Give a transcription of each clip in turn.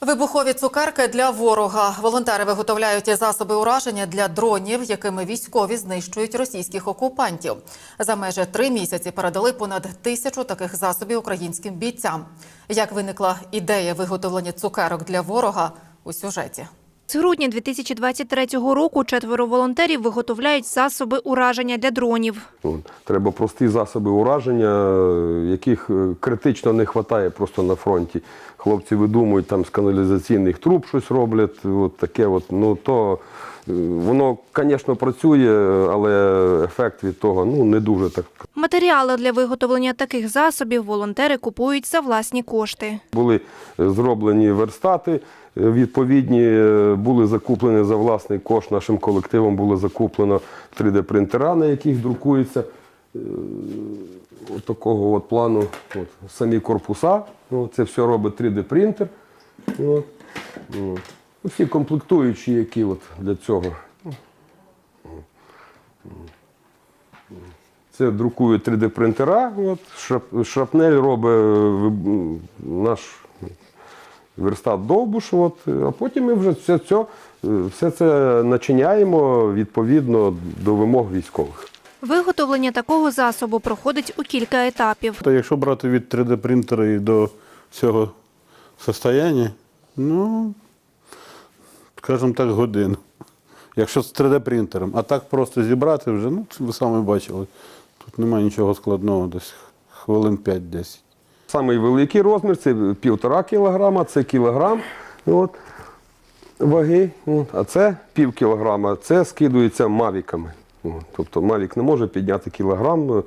Вибухові цукерки для ворога. Волонтери виготовляють засоби ураження для дронів, якими військові знищують російських окупантів. За майже три місяці передали понад тисячу таких засобів українським бійцям. Як виникла ідея виготовлення цукерок для ворога у сюжеті? З грудня 2023 року четверо волонтерів виготовляють засоби ураження для дронів. Треба прості засоби ураження, яких е, критично не вистачає просто на фронті. Хлопці видумують там з каналізаційних труб щось роблять. От таке от. Ну то е, воно, звісно, працює, але ефект від того ну не дуже так. Матеріали для виготовлення таких засобів волонтери купують за власні кошти. Були е, зроблені верстати. е, Відповідні е, були закуплені за власний кошт. Нашим колективом було закуплено 3D-принтера, на яких друкується от такого от плану от, самі корпуса. Ну, це все робить 3D-принтер. От. Всі комплектуючі, які от для цього. Це друкують 3D-принтера. От, шрап- шрапнель робить е, наш верстат довбуш, от, а потім ми вже все це, все це начиняємо відповідно до вимог військових. Виготовлення такого засобу проходить у кілька етапів. То якщо брати від 3D-принтера і до цього состояння, ну, скажімо так, годин. Якщо з 3D-принтером. А так просто зібрати вже, ну, це ви самі бачили. Тут немає нічого складного, десь хвилин 5-10. Самий великий розмір це півтора кілограма, це кілограм от, ваги, от, а це пів кілограма, це скидується мавіками. От, тобто мавік не може підняти кілограм,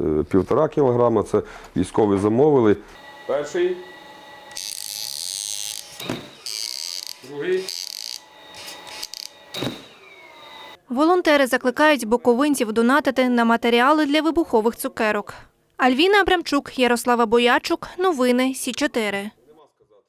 е, півтора кілограма, це військові замовили. Перший. Другий. Волонтери закликають боковинців донатити на матеріали для вибухових цукерок. Альвіна Абрамчук, Ярослава Боячук. Новини Сі 4